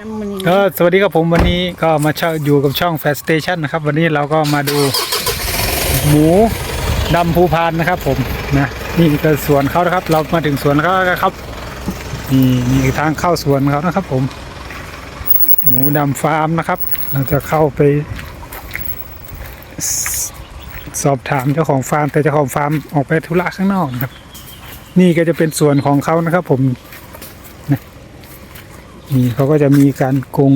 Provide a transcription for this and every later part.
น้ำมันก็สวัสดีครับผมวันนี้ก็มาเช่าอยู่กับช่องแฟสเตชันนะครับ วันนี้เราก็มาดูหมูดำภูพานนะครับ ผมนะนี่ก็สวนเขานะครับ เรามาถึงสวนเขาแล้วครับนี่นี่คือทางเข้าสวนเขานะครับ ผม หมูดำฟาร์มนะครับ เราจะเข้าไปสสอบถามเจ้าของฟาร์มแต่เจ้าของฟาร์มออกไปธุระข้างนอกนะครับ นี่ก็จะเป็นสวนของเขานะครับ ผม นี่เขาก็จะมีการกรง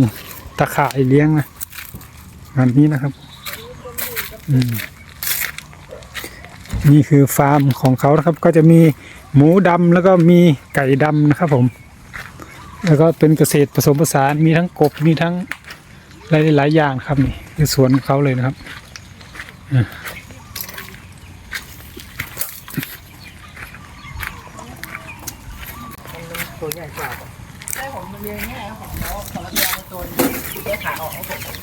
ตะข่ายเลี้ยงนะอันนี้นะครับ อืมนี่คือฟาร์มของเขานะครับ ก็จะมีหมูดำแล้วก็มีไก่ดำนะครับผม แล้วก็เป็นเกษตรผสมผสานมีทั้งกบมีทั้งหลายหลายอย่างครับนี่คือสวนของเขาเลยนะครับตัวใหญ่กว่า เรียนง่ายของน้องของระเบียงตัวนี้แค่ขาออกครับผม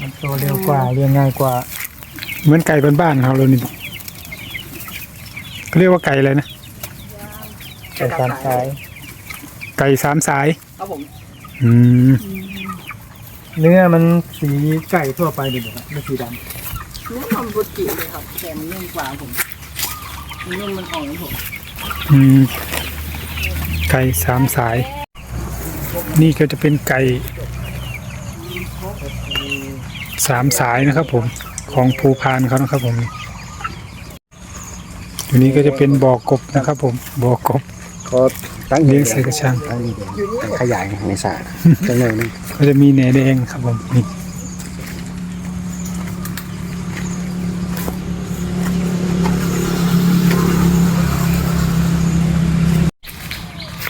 มันโตเร็วกว่าเลี้ยงง่ายกว่า เหมือนไก่บ้านๆของเราเลยนี่เขาเรียกว่าไก่อะไรนะไก่สามสาย ไก่สามสายครับผมอืมเนื้อมันสีไก่ทั่วไปดีกว่าไม่สีดเนื้อมันบุจิเลยครับแต่มันนุ่มกว่าผมมันนุ่มมันอ่อนผมอืมไก่สามสาย นี่ก็จะเป็นไก่สามสายนะครับผมของภูพานเขานะครับผมตัวนี้ก็จะเป็นบ่อกบนะครับผมบ่อกบำเขาตั้งเลี้ยงใส่กระชังตั้งดีขยายในสระจังเลยนึงก็จะมีแหนแดงครับผมนี่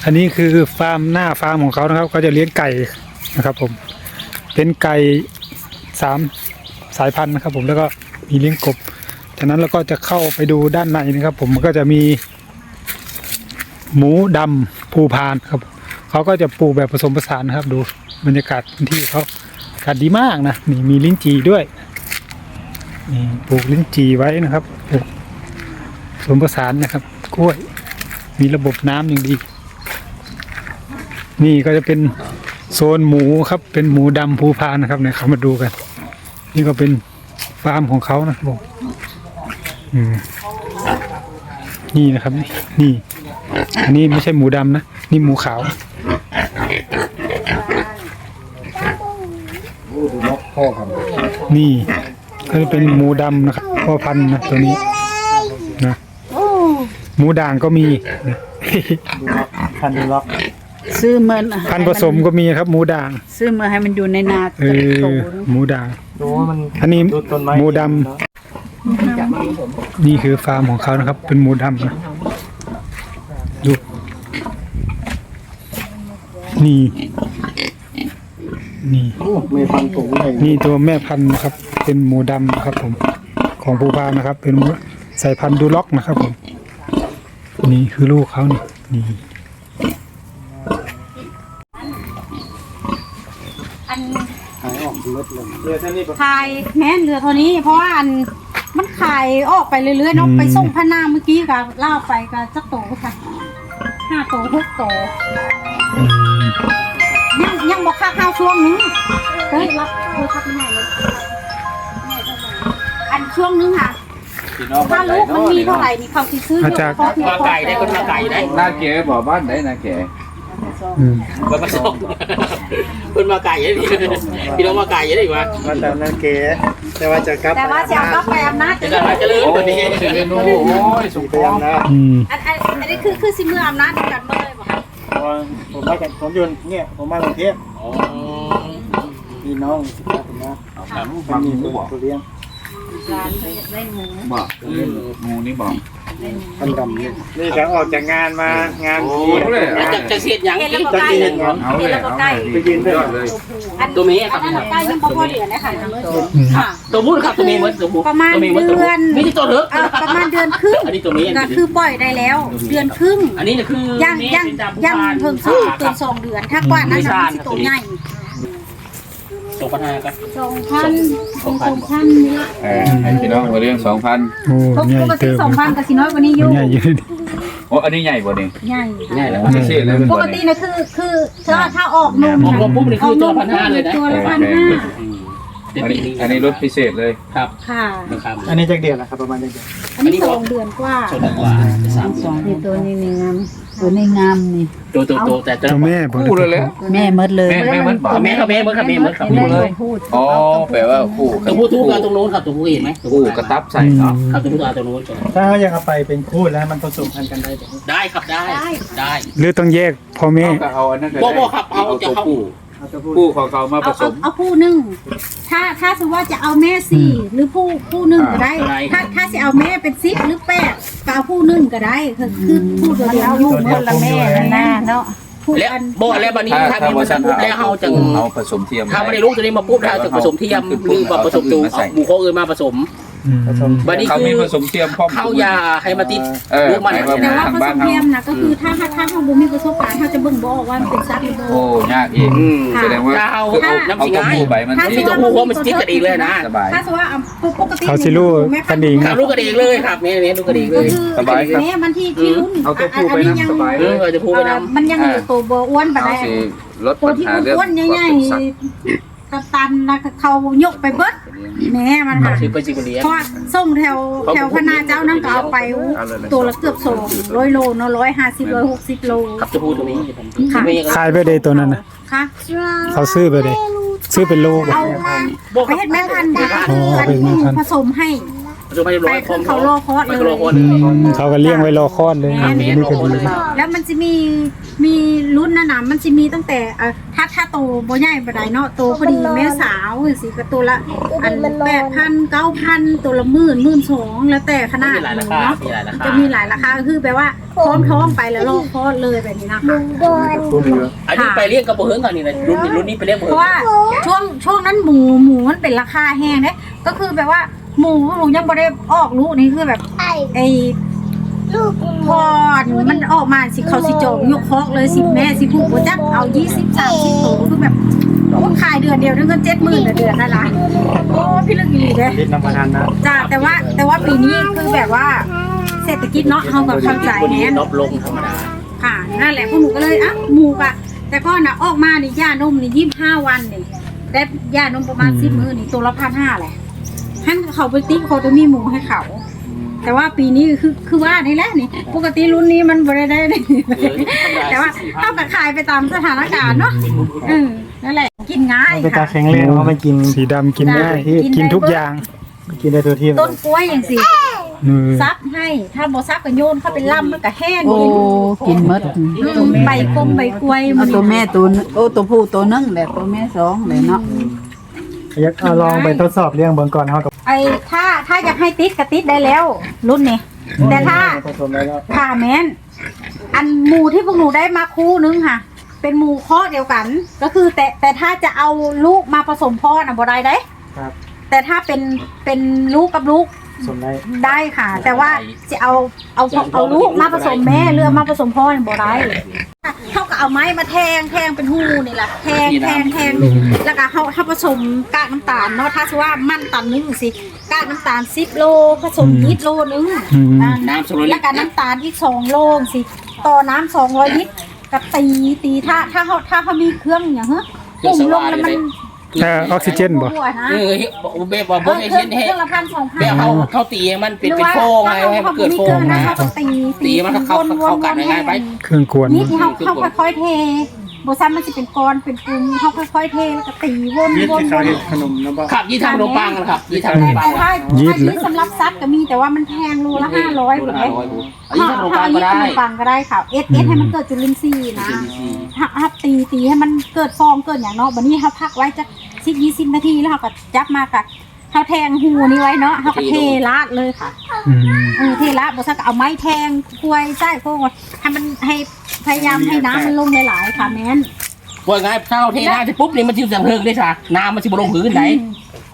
อันนี้คือฟาร์มหน้าฟาร์มของเขานะครับก็จะเลี้ยงไก่นะครับผมเป็นไก่สามสายพันธุ์นะครับ ผมแล้วก็มีเลี้ยงกบจากนั้นเราก็จะเข้าไปดูด้านในนะครับ ผมมันก็จะมี หมูดำภูพานครับเขาก็จะปลูกแบบผสมผสานนะครับ ดูบรรยากาศพื้นที่เขาอากาศดีมากนะนี่มีลิ้นจี่ด้วยนี่ปลูกลิ้นจี่ไว้นะครับผสมผสานนะครับกล้วย มีระบบน้ำอย่างดี นี่ก็จะเป็นโซนหมูครับ เป็นหมูดำภูพานนะครับเนี่ยเขามาดูกัน นี่ก็เป็นฟาร์มของเขานะครับผมอืมนี่นะครับนี่นี่ อันนี้ไม่ใช่หมูดำนะ นี่หมูขาวดูนกพ่อครับนี่ก็จะเป็นหมูดำนะครับพ่อพันธุ์นะตัวนี้นะหมูด่างก็มีนะพันธุ์ดูล็อก ซื้อมันพันธุ์ผสมก็มีครับ หมูด่างซื้อมาให้มันอยู่ในนาเออโตหมูด่าง ดูว่ามันอันนี้ดูต้นไม้หมูดำนี่คือฟาร์มของเขานะครับ เป็นหมูดำนะดูนี่ นี่ไม่พันธุ์สูงเลยนี่ตัวแม่พันธุ์นะครับ เป็นหมูดำนะครับ ผม ของภูพานนะครับ เป็นหมูสายพันธุ์ดูล็อกนะครับ ผม นี่คือลูกเขานี่นี่ อันหายออกลดลงเรือท่านี้ขายแม่นเรือเท่านี้ เพราะว่าอันมันขายออกไปเรื่อยๆเนาะไปส่งพนาเมื่อกี้ก็เล่าไปก็จักโตค่ะห้าโตหกโตอืมยังยังบอกค่าข้าวช่วงนึงเฮ้ยรับโทรศัพท์ไม่ได้เลยอันช่วงนึงค่ะถ้าลูกมันมีเท่าไหร่นี่เขาสิซื้อมาจากมาไก่ได้ก็มาไก่ได้หน้าเก๋บอกบ้านไหนนาเก๋อืมมาผส มคนมาไก่ยังดีพี่น้องมาไก่ยังดีกว่ามาแต่นั่นเก๋แต่ว่าจะกลับแต่ว่าจะเอาก็ไปอำนาจจะได้จะลืมโอ้วันนี้ยเมนูโอ้ยสุสีกพยายามนะอืมอันอันอันนี้คือคือสิเมื่ออำนาจเดียวกันเมื่อเลยบอกค่ะผมมาจากผมอยู่เนี่ยผมมากรุงเทพพี่น้องผมนะแบบมันมีตัวเลี้ยงร้านได้หมูบอกงูนี่บอก พันธุ์ดำนี่นี่จะออกจากงานมางานโอ้ที่เลยจะจะเสียดยังเห็นกิแล้วนก็ใกล้จะกินเหรอเอาเลยเอาเลยไปยืนด้วยยอดเลยอันตัวเมียคอัรับนนั้นใกล้ยังบ่พอเดือนเลยค่ะอืมค่ะ ตัวมุ้นครับตัวเมียเหมือนตัวมุ้ประมาณตัวเมียเหมือนตัวเดือน ไม่ใช่ตัวเถอะเอ่อประมาณเดือนครึ่งอันนี้ตัวเมียก็คือปล่อยได้แล้ว เดือนครึ่งอันนี้คือยังยังยังเพิ่งสู้เกินสองเดือนถ้ากว่านั้นน่ะมันสิโตใหญ่ส องพันห้าครับสองพันสองพันนี่ละเออให้พี่น้องมาเรื่องสองพันโอ้ปใหญ่กติเติมสองพันกับสิน้อยกว่านี้อมันยู่ใหญ่เยอะดิโอ้อันนี้ใหญ่กว่านี่ใหญ่ง่ายแล้วพิเศษเลยเป็นปบ่กตินี่นะคือคือถ้าถ้าออกนมออกนมปุ๊บนี่คือตัวละพันห้าเลยนะตัวละพันห้าอืมเดี๋ยวอันปีนี้นี้อันนี้รถพิเศษเลยครับค่ะนะครับอันนี้จักเดือนนะครับประมาณจักเดือนอันนี้สองเดือนกว่าสองกว่าสามเดือนนี่ตัวนี้นี่งาม ตัวนี้งามนี่ ตัวตัวตัวแต่จะเจ้าแม่บ่คู่เลยแหละแม่หมดเลยแม่แม่มันบอกแม่ครับแม่เมื่อครับแม่เมื่อครับคู่เลยพูดอ๋อแปลว่าคู่ตัวผู้ทุกตัวตรงโน้นครับตัวผู้เห็นไหมคู่กระตับใส่เนาะครับตัวผู้ตัวตรงโน้นก่อนถ้าเขาอยากเอาไปเป็นคู่แล้วมันผสมพันธุ์กันได้ไหมได้ครับได้ได้หรือต้องแยกพ่อแม่เอาก็เอาอันนั้นก็บ่ได้บ่ครับเอาจะตัวเข้าคู่เอาตัว ผู้คู่ของเขามาผเอาสเอาม เอาผู้หนึ่งถ้าถ้าสมมติว่าจะเอาแม่สี่หรือผู้ผู้หนึ่งก็ได้ถ้าถ้าจะเอาแม่เป็นซิปหรือแปดก็เอาผู้หนึ่งก็ได้คือคือผู้เดียวเดียวอยู่ตัวเดียวละแม่ละหน้าเนาะผู้แล้วอันบ่แล้วบัดนี้ถ้าถ้าถ้ามีว่ามาฉันปุ๊บแล้วเฮาจะเอาผสมเทียมถ้าไม่ได้ลูกตัวนี้มาปุ๊บแล้วจะผสมเทียมหรือว่าผสมตัวเอาหมูเขาอื่นมาผสมอืม ผสมบัดนี้เขาคือ มีผสมเทียมพร้อมเข้ายาให้มาติดเออลูกมันหายว่าแต่ว่าทางผสบ้านมเขาเทียมนะก็คือถ้าถ้าถ้าเขาบ่มีประสบการณ์เขาจะเบิ่งบ่ออกว่ามันเป็นซักหรือบ่โอ้ยากอีกอืม แสดงว่าเอาคือเอาน้ำเอาสิตัวง่ายผู้ไปมันนี่ตัวผู้เขามันติดกันเองเลยนะสบาย ถ้าสมมติว่าเอาปกติเขาสิรู้กันเอง ครับลูกกระเดงเลยครับแม่แม่ลูกกระเดงเลก็ย คือสบายครับแม่มันที่ที่รุ่นเอาตัวผู้ไปอันำยังสบายเอเลยอจะพูดไปเอ่อนำ มันยังอยู่ตัวบ่อ้วนปานเอาใดสิลดตัวปัญที่หามันเรื่องอ้วนใหญ่เป็นสัตว์ๆกระตันนะเขายกไปเบิด แม่มันค่ะชื่อไปจิบเลียเพราะว่าส่งแถวแถวพนาเจ้านั่นก็เอาไปตัวละเกือบสองร้อยโลเนาะร้อยห้าสิบร้อยหกสิบโลครับจะพูดตรงนี้ค่ะขายไปได้ตัวนั้นน่ะค่ะเขาซื้อไปได้ซื้อเป็นโลบ่เอามาไปเฮ็ดแม่พันธุ์ก็คืออันเป็นแม่นี้พันธุ์ผสมให้ จะไปไปร้อยคคือมเขาโลคอสไปเลย โลคออืมเขาก็เลี้ยงไว้รอคลอดเลยอันนี่ก็ดีแล้วมันจะมีมีรุ่นนะนะมันจะมีตั้งแต่เอ่อถ้าถ้าโตบ่ใหญ่บ่ได้เนาะโตพอดีแม่สาวสิก็ตัวละอันแปดพันเก้าพันตัวละหมื่นหมื่นสองแล้วแต่ขนาดมีหลายราคาเนาะมีหลายราคา จะมีหลายราคาก็คือแปลว่าพร้อมท้องไปแล้วโลคลอดเลยแบบนี้นะคะตัวเดียวอันนี้ไปเรียกกระโปรงก่อนนี่นะรุ่นรุ่นนี้ไปเรียกเพราะว่าช่วงช่วงนั้นหมูหมูมันเป็นราคาแห้งเด้ก็คือแบบว่า หมูหมูยังบ่ได้ออกลูกนี่คือแบบ ไอ้พอมันออกมาสิเขาสิจองยกคอกเลยสิแม่สิผูกบ่จักเอา20 30ตัวคือแบบโอ้ขายเดือนเดียวนึงก็70,000เดือนนั่นล่ะโอ้พี่ลึกอีหลีเด้ลิ้นน้ำมันนะจ้าแต่ว่าแต่ว่าปีนี้คือแบบว่าเศรษฐกิจเนาะเฮาก็เข้าใจคนนี้แน่นบลงธรรมดาค่ะนั่นแหละพวกหนูก็เลยอะหมูกอะแต่ก็นะออกมานี่ย่านมนี่ยี่สิบห้าวันนี่ได้ย่านมประมาณสิบมื้อนี่ตัวละพันห้าแหละ ท่านเขาไปติ๊กโคตมีหมูให้เขา แต่ว่าปีนี้คือคือว่านี่แหละนี่ ปกติรุ่นนี้มันบริได้นี่แต่ว่าเท่ากับขายไปตามสถานการณ์เนาะเออนั่นแหละกินง่ายมันเป็นตาค่ะ แข็งแรงเพราะมันกินสีดำกินได้ได้กินได้กินทุกอย่างกินได้ตัวที่ต้นกล้วยอย่างสิอืมซับให้ ถ้าบ่ซับก็โยนเข้าเป็นลำมันก็แห้งโอ้กินหมดอืมใบกลมใบกล้วยเอาตัวแม่ตัวนึงโอ้ตัวผู้ตัวนึงแบบตัวแม่สองเลยเนาะ อยากเอาลองไปทดสอบเลี้ยงเบิ่งก่อนเฮากับไอ้ถ้าถ้าอยากให้ติดก็ติดได้แล้ว รุ่นนี้ แต่ถ้าผสมแล้วก็ค่ะแม่นอันหมูที่พวกหนูได้มาคู่นึงค่ะ เป็นหมูข้อเดียวกัน ก็คือแต่แต่ถ้าจะเอาลูกมาผสมพ่อน่ะบ่ได้ได้ ครับ แต่ถ้าเป็นเป็นลูกกับลูกผ สมได้ได้ค่ะ แต่ว่าจะเอาเอาเอาลูกมาผสมแม่หรือเอามาผสมพ่อเนี่ยบ่ได้เขาก็เอาไม้มาแทงแทงเป็นหูนี่แหละแทงแทงแทงแล้วก็เขาเขาผสมกากน้ำตาลเนาะถ้าสมมุติว่ามันตันนึงสิกากน้ำตาล10โลผสมยีสต์โลนึงอืมอ่าน้ำสโลลิแล้วก็น้ำตาลอีกสองโลสิต่อน้ำสองร้อยลิตรกับตีตีถ้าถ้าเขาถ้าเขามีเครื่องอย่างเฮ้ยปุ่มลงแล้วมัน แต่ออกซิเจนบ่ หัวนะเออเบบว่าเอบ่อให้เครื่เช่นให้เครื่องละพันสองพันแบบเขาเขาตีมันเป็นเป็นโฟงไงให้มันเกิดโฟง นะเขาตีตีมันเข้าเข้ากันง่ายๆไป เครื่องกวน นี่เขาเขาค่อยๆเท บซันมันจะเป็นก้อนเป็นกลุ่มเขาค่อยๆเทแล้วก็ตีวนยีสต์วนที่วเขานเรียกขนมนะบ่ ครับยี่ทำขนมปังนะครับยี่ทำขนมปัแต่งถ้ายีสต์ถ้ายีสต์สำหรับซัดก็มีแต่ว่ามันแพงโลละห้าร้อยหมดเลยยี่ถ้าทำขนมถ้าปังเอาก็ยีสต์ได้ขนมปังก็ได้ค่ะเอสเอสให้มันเกิดจุลินทรีย์นะถ้าถ้าตีตีให้มันเกิดฟองเกิดอย่างเนาะวันนี้เขาพักไว้จะสิบยี่สิบนาทีแล้วเขาก็จับมากับ เขาแทงหูนี่ไว้เนาะเขาก็เทราดเลยค่ะอืมเออเทราดบอสักก็เอาไม้แทงกล้วยใต้พวกให้มันให้พยายามให้น้ำมันลงหลายๆค่ะแม่นว่าไงเท่าเทน้ำที่ปุ๊บนี่มันจะเพิงได้ค่ะน้ำมันจะบลงพื้นไหน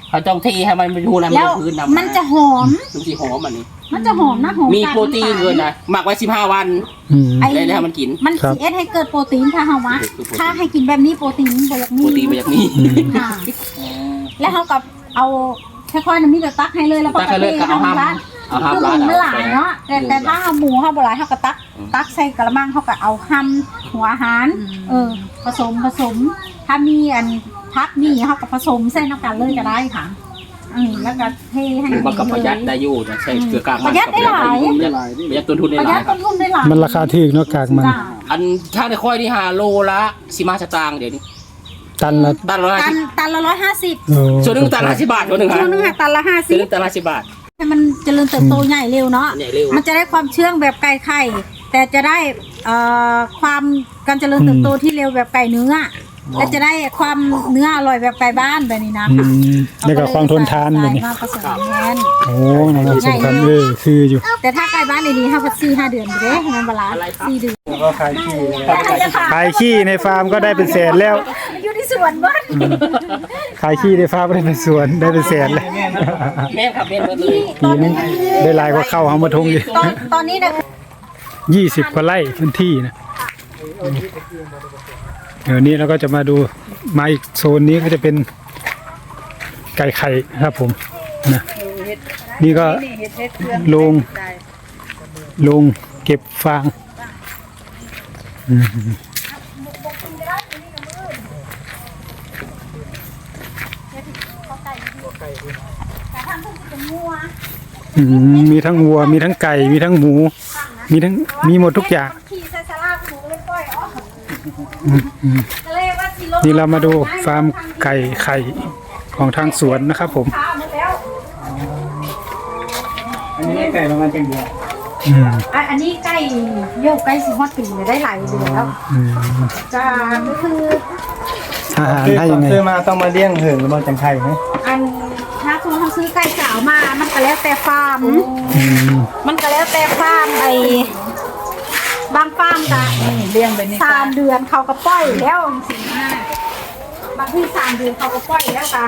เขาต้องเทให้มันเป็นหูน้ำลแล้วงพื้นน้ำมันจะหอมมันจะหอมมันนี่มันจะหอมนะหอมมีกากโปรตีนำตาลเกินนะหมักไว้15วันอืม ไอ้ได้แล้วมันกินมันครับสีเอสให้เกิดโปรตีนค่ะเฮาวะถ้าให้กินแบบนี้โปรตีนบ่อยากโปมีรตีนมาจากนี้ค่ะ แล้วเขากับเอา ค่อยๆน้ำนี่จะตักให้เลยแล้วก็ตักให้เลยทก็เอาห้ามร้านเอาห้ามคือหร้ามูนมันหลายเนาะแต่แต่ถ้าเอาหมูเฮาบ่หลายเฮาก็ตักตักใส่กระมังเฮาก็เอาหั่นหัวอาหาร เออ ผสมผสม ถ้ามีอันพักมีเฮาก็ผสมใส่น้ำกันเลยก็ได้ค่ะอืมแล้วก็เทให้มันก็ประหยัดได้อยู่นะใช่เกลือกากมันประหยัดได้หลายประหยัดประหยัดต้นทุนได้ประหหยัลาดยคต้รับนทุนได้หลายมันราคาถูกเนาะกากมัน จ้ะอันถ้าในค่อยนี่หาโลละสิมาสตางค์เดี๋ยวนี้ ตันละตันละตันตันละร้อยห้าสิบโอ้ส่วนหนึ่งตันละสิบบาทส่วนหนึ่งช่วงนึงฮะอะตันละห้าส่วนสิหบนึ่งตันละสิบบาท ให้มันเจริญเติบโตใหญ่เร็วเนาะใหญ่เร็ว มันจะได้ความเชื่องแบบไก่ไข่ แต่จะได้เอ่อความการเจริญเติบโตที่เร็วแบบไก่เนื้ออและจะได้ความเนื้ออร่อยแบบไก่บ้านแบบนี้นะอืคะมแล้วก็ความทนทานแบบนี้มาผสมแทนโอ้นะครับสำคัญเออคืออยู่แต่ถ้าไก่บ้านดีๆห้าพันสี่ห้าเดือนไปเลยให้มันบาลานซ์สี่เดือนแล้วก็ขายขี้เลยขายขี้ในฟาร์มก็ได้เป็นแสนแล้วมันอยู่ที่ส วนบ้านขายขี้ในฟาร์มก็ได้เป็นสวนได้เป็นแสนเลยแม่นครับแม่นหมดเลยปีนึงได้หลายกว่าเข้าหามาทงอยู่ตอนตอนนี้นะยี่สิบกว่าไร่พื้นที่นะเดี๋ยวนี้เราก็จะมาดูมาอีกโซนนี้ก็จะเป็นไก่ไข่นะครับผมนะนี่ก็โรงโรงเก็บฟาง อืมแต่ทำเพื่อเป็นงัวอืมมีทั้งวัว มีทั้งไก่ มีทั้งหมู มีทั้ง มีหมดทุกอย่าง ขี่ใส่สลาหมูเลยปล่อยออกก็เลยว่าสิลงนี่เรามาดูฟาร์มไก่ไข่ของทางสวนนะครับผมข้าวหมดแล้ว อันนี้ไก่ประมาณเป็นเดือนอืมอะอันนี้ใกล้โยกใกล้สิฮอดปีเลยได้หลายเดือนแล้วอืมจ้าก็คืออาหารคือให้ก่อยันงไง ซื้อมาต้องมาเลี้ยงเหินหรือมาจังไข่ไหมอันถ้าคุณเขา ซื้อไก่สาวมา มันก็แล้วแต่ฟาร์มอืมมันก็แล้วแต่ฟาร์มไอ้บางฟาร์มกะเลี้ยงไปนี่สามเดือนเขาก็ปล่อยแล้วสิมาบางที่สามเดือนเขาก็ปล่อยแล้วค่ะ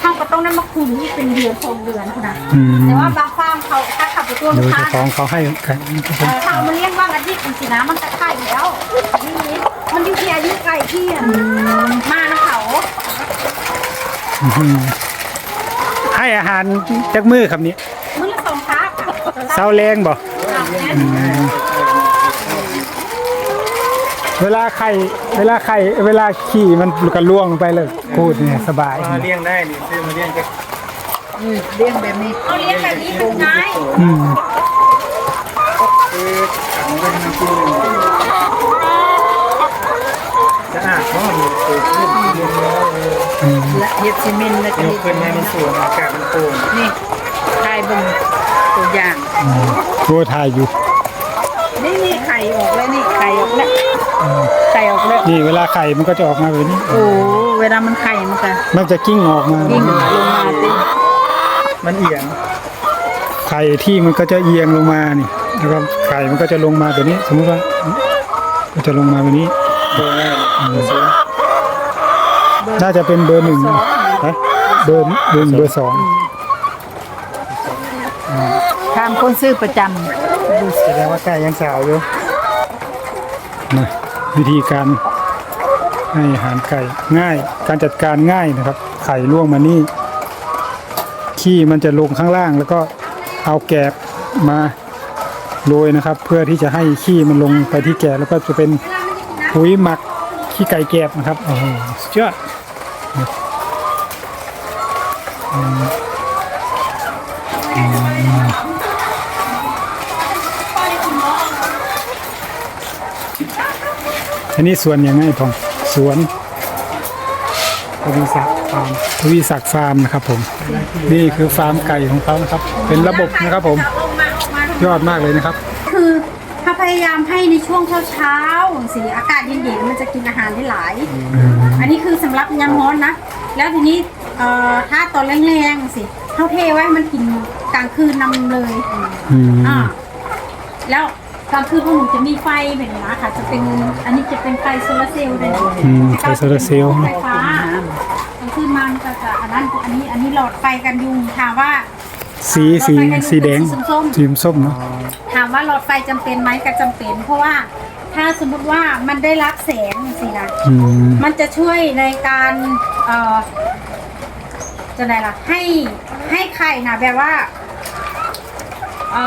เขาก็ต้องได้มาคุมที่เป็นเดือนสองเดือนนะอืมแต่ว่าบางฟาร์มเขาถ้าขับไปตัวโดลูกยค้าเจ้าของเขาให้ไก่นะครับผเอ่มอถ้าเอามาเลี้ยงว่างอาทิตย์สินะมันจะไข่แล้วนี่มันอยู่ที่อายุไก่ที่อะมานะเขาอืม ให้อาหารจักมือครับนี้มื้อละสองครั้งเช้าแรงบ่เวลาไข่เวลาไข่เวลาขี่มันก็ล่วงลงไปเลยกูดเนี่ยสบายมาเลี้ยงได้นี่ซื้อมาเลี้ยงก็เลี้ยงแบบนี้เอาเลี้ยงแบบนี้เป็นไงอืมคือมันก็ทำกินสะอาดเพราะมันเกิดขึ้นเลี้ยงแล้วและเฮ็ดซีเมนต์แล้วก็ยเฮ็กดขึ้นให้มันสูงอากาศมันโปร่งนี่ทายเบิ่งตัวอย่างโอ้ถ่ายอยู่ นี่นี่ไข่ออกแล้วนี่ไข่ออกแล้วไข่ออกแล้วนี่เวลาไข่มันก็จะออกมาแบบนี้ โอ้เวลามันไข่มันก็มันจะกิ้งออกมายิ่งลงมาติมันเอียง ไข่ที่มันก็จะเอียงลงมานี่แล้วก็ไข่มันก็จะลงมาแบบนี้ สมมุติว่าก็จะลงมาแบบนี้โดยง่าย น่าจะเป็นเบอร์หนึ่งนะฮะเบอร์เบอร์เบอร์สองถามคนซื้อประจำแสดงว่าไก่ยังสาวอยู่นะวิธีการให้อาหารไก่ง่าย การจัดการง่ายนะครับ ไข่ล่วงมานี่ ขี้มันจะลงข้างล่าง แล้วก็เอาแกบมาโรยนะครับ เพื่อที่จะให้ขี้มันลงไปที่แกบแล้วก็จะเป็นปุ๋ยหมักขี้ไก่แกบนะครับโอ้โหสุดยอด อืมอืมอันนี้สวนยังไงพองสวนทวีศักดิ์ฟาร์มทวีศักดิ์ฟาร์มนะครับผม นี่คือฟาร์มไก่ของเขานะครับ เป็นระบบนะครับผมจะลงมาออกมายอดมากเลยนะครับ คือถ้าพยายามให้ในช่วงเช้าเช้าๆสิอากาศเย็นๆมันจะกินอาหารได้หลายอั นนี้คือสำหรับยามร้อนนะ แล้วทีนี้เอ่อถ้าตอนแรงๆสิเขาเทไว้ให้มันกินกลางคืนนำเลยอืมอ่าแล้วกลางคืนพวกหนูจะมีไฟแบบนี้นะคะจะเป็นอันนี้จะเป็นไฟโซลาร์เซลล์เลยอืมไฟโซลาร์เซลล์ ไฟฟ้ากลางคืนมันก็จะอันนั้นอันนี้อันนี้หลอดไฟกันยุงถามว่า สีสีสีแดง สีส้มสีส้มเนาะ ถามว่าหลอดไฟจำเป็นไหมก็จำเป็น เพราะว่า ถ้าสมมุติว่ามันได้รับแสงสินะอืมมันจะช่วยในการเอ่อจะไหนล่ะให้ให้ไข่นะแบบว่าเอ่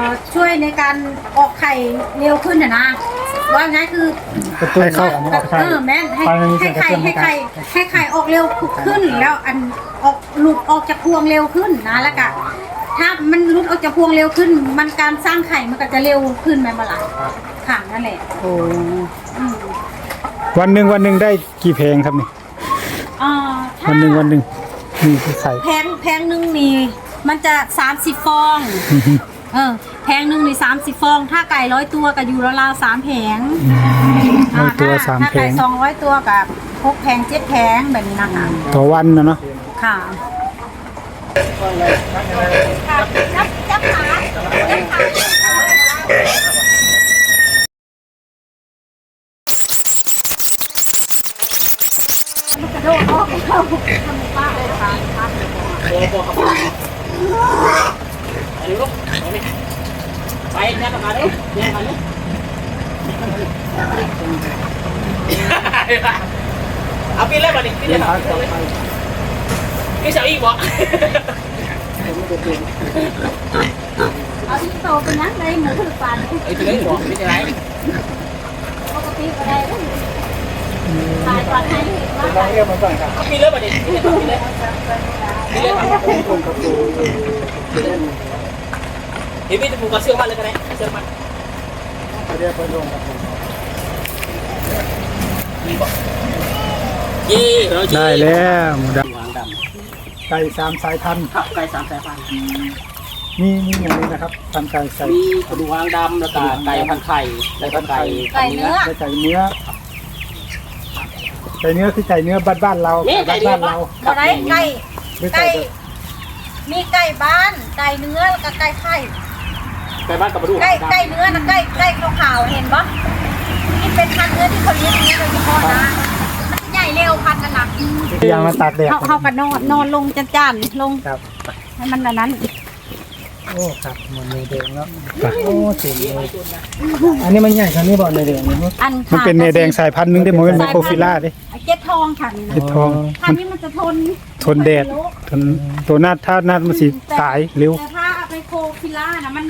อช่วยในการออกไข่เร็วขึ้นนะนะว่าง่ายคือให้เข้าเออแม่นให้ไปมันมีให้ไข่เสียงกระให้เทือนไข่ให้ไข่ออกเร็วขึ้นแล้วอันออกหลุดออกจากพวงเร็วขึ้นนะแล้วก็ถ้ามันหลุดออกจากพวงเร็วขึ้น มันการสร้างไข่มันก็จะเร็วขึ้นไหมมาล่ะ ค่ะนั่นแหละโอ้อืมวันหนึ่งวันหนึ่งได้กี่เพลงครับนี่อ่าถ้าวันหนึ่งวันหนึ่งนี่คือไข่แพงแพงหนึ่งนี่มันจะสามสิบฟอง เออแพงหนึ่งนี่สามสิบฟอง ถ้าไก่ร้อยตัวก็อยู่ราวๆสามแผงร้อยตัวอ่สามถ้าเพลไก่งสองร้อยตัวกับหกแผงเจ็ดแผงแบบนี้นะคะต่อวันนะเนาะค่ะจับจับขาจับขามันกระโดดออก เข้าทำป้าเลยค่ะโอ้โหครับไปลูกไปเนี่ยมาดิเนี่ยมาดิเอาปีนเลยมาดิปีนเลยครับปีนเสาอีกบ่เอาที่โตเป็นนักเลยหมูถือปานเอ้ยจะได้บ่ปีนอะไรปกติก็ได้ ตายก่อนให้ว่าน้องเรียกมาก่อนครับเอาปีนเลยมาดิปีนเลยปีนเลยปีนเลยครับเฮ้ยพี่จะปลูกกระเสื้อมันเลยกันไหมเสื้อมันเรียกเพิ่นลงครับผมนี่บ่เย่เราได้แล้วหมูดหวานดำไก่สามสายพันธุ์ำครับไก่สามสายพันธุ์นี่นี่อย่างนี้นะครับทำไก่ใส่มีกระดูกหางดำแล้วก็ไก่พันไข่แล้วก็ไก่ไก่เนื้อและไก่เนื้อไก่เนื้อคือไก่เนื้อบ้านบ้านๆเรานี่ไก่บ้านเนื้อบ้านๆเราบ่ได้ไก่หรือไก่ไก่มีไก่บ้าน ไก่เนื้อแล้วก็ไก่ไข่ไก่บ้านกับกระดูกไก่หางไก่ดำเนื้อนะไก่ไก่ขาวๆเห็นปะนี่เป็นพันธุ์เนื้อที่เขาเลี้ยงเนื้อโดยเฉพาะนะมันจะใหญ่เร็วพันธุ์นั้นนะยางมาตากแดด เขาเขากันนอนนอนลงจานๆลงครับ ให้มันอันนั้น โอ้ครับมันเนยแดงแล้วโอ้เจ๋งเลยอันนี้มันใหญ่ขนาดนี้บ่เนยแดงนี่มั้งอันมันเป็นเนยแดงสายพันธุ์หนึงได้เหมือนโคฟิล่าเด้ไอ้เจ็ดทองค่ะนี่เห็ดนะทองพันธุ์นี้มันจะทนทนแดดทนตัวหน้าถ้าหน้ามันสีตายเร็วแต่ถ้าเอาไปโคฟิล่านะมัน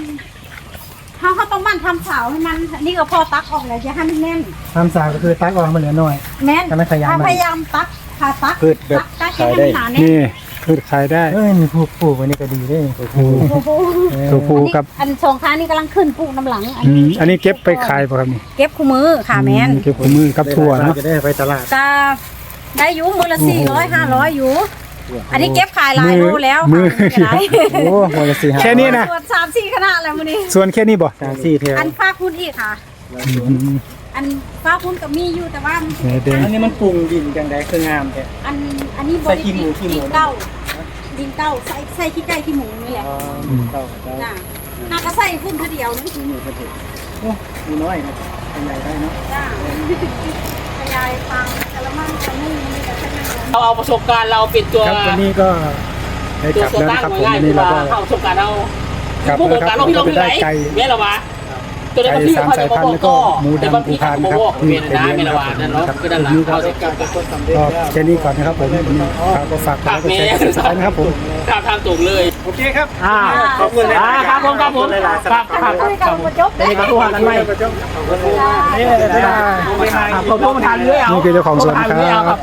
เขาเขาต้องมันทำเสาให้มันนี่ก็พอตักออกแล้วจะให้มันแน่น ทำสากก็คือตักออกมาเหลือหน่อย แม่นถ้าไม่ขยันถ้ามันพยายามตักขาตักพืชแบบตักตักให้มันหนาแน่นนี่ คือขายได้เอ้ยมีปลูกปลูกอันนี้ก็ดีเด้ปลูกปลูก โอ้โหตัวผู้กับ อันสองค้างนี่กำลังขึ้นปลูกน้ำหลังอันอืนี้มอันนี้เก็บไปขายป่ะครับนี่เก็บคู่มือค่ะแมนอืเก็บกับมือกับถั่วเนาะ จะได้ไปตลาด ก็ได้อยู่มือละสี่ร้อยห้าร้อยอยู่ อันนี้เก็บขายหลายโลแล้วมือค่ะไม่เป็นไรโอ้โหละสี่ห้าแค่นี้นะส่วนสามสี่ขนาดแล้วมื้อนี้ ส่วนแค่นี้บ่สามสี่แถวอันฟ้าคุณอีกค่ะ อืมอันฟ้าคุณกับมีอยู่แต่ว่ามันเนยแดงอันนี้มันปรุงดินจังไดคืองามแท้อันอันนี้บใส่ริขี้หมูขี้หมูดินเก้า ดินเก้าใส่ใส่ขี้ไก่ขี้หมูนี่แหละอ๋อเก้าเก้าจ้ะน่าก็ใส่ขึ้นทีเดียวนึงมีกระถิ่นโอ้มีน้อยนะเป็นใหญ่ได้เนาะจ้าขยายฟังกระมังกระนึ่งนี่แต่ขนาดนั้นเราเอาประสบการณ์เราเป็นตัวครับวันนี้ก็ได้ตัวกลับตัวแล้วตั้งนะครับผมง่ายวันๆนี้คือเราว่าก็เข้าประสบการณ์เรากลับผู้ประสบแล้วการณ์ครัเราบพี่เราผมที่ไหนได้ไก่เมียเราวะ ตัวนี้ไก่พี่สามสายพันธุ์แล้วก็หมูดำภูพานนะครับเมียนะเมียละวะนั่นเนาะคือด้านหลังเขาจะการเป็นคนสำเร็จก็แล้วแค่นี้ก่อนนะครับผมวันนี้ครับก็ฝากกดไลค์กดแชร์กดติดตามนะครับผมทางทางตรงเลยโอเคครับอ่าขอบคุณนะอ่าครับผมครับผมครับครับคุยกับหัวจบได้นี่ก็ตัวกันไหมนี่เลยได้ครับผมผมทานเรื่อยเอานี่คือเจ้าของสวนครับผมทานเรื่อยเอาครับ